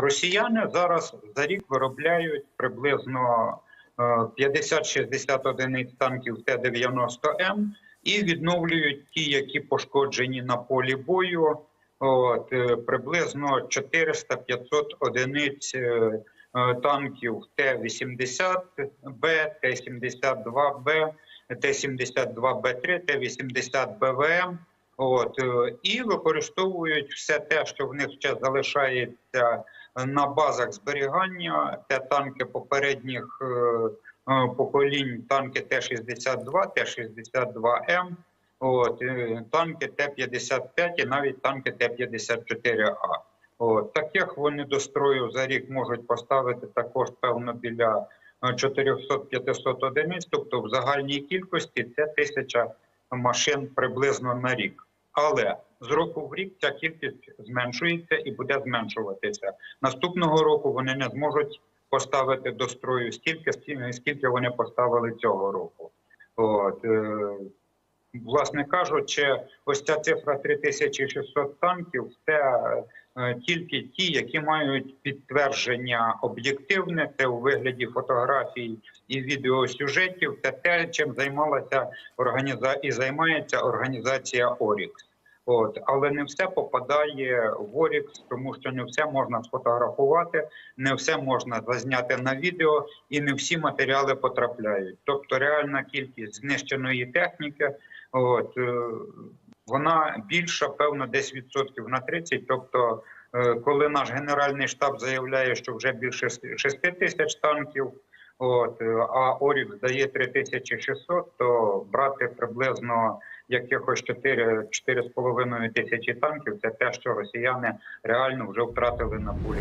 росіяни зараз за рік виробляють приблизно е, 50-60 одиниць танків Т-90М і відновлюють ті, які пошкоджені на полі бою. От, е, приблизно 400-500 одиниць е, е, танків Т-80Б, Т-72Б, Т-72Б3, Т-80БВМ. От, е, і використовують все те, що в них ще залишається на базах зберігання, те танки попередніх е, е, поколінь, танки Т-62, Т-62М, от, танки Т-55 і навіть танки Т-54А. От, таких вони до строю за рік можуть поставити також, певно, біля е, 400-500 одиниць, тобто в загальній кількості це тисяча машин приблизно на рік. Але з року в рік ця кількість зменшується і буде зменшуватися. Наступного року вони не зможуть поставити до строю стільки, скільки вони поставили цього року. От, е, власне кажучи, ось ця цифра 3600 танків це е, тільки ті, які мають підтвердження об'єктивне, це у вигляді фотографій і відеосюжетів, це те, чим займалася організа... і займається організація Орікс. От, але не все попадає в Орікс, тому що не все можна сфотографувати, не все можна зазняти на відео, і не всі матеріали потрапляють. Тобто реальна кількість знищеної техніки, от е, вона більша, певно, десь відсотків на 30. Тобто, е, коли наш генеральний штаб заявляє, що вже більше 6 тисяч танків. От, е, а орік дає 3600, то брати приблизно якихось 4 4,5 тисячі танків це те, що росіяни реально вже втратили на полі.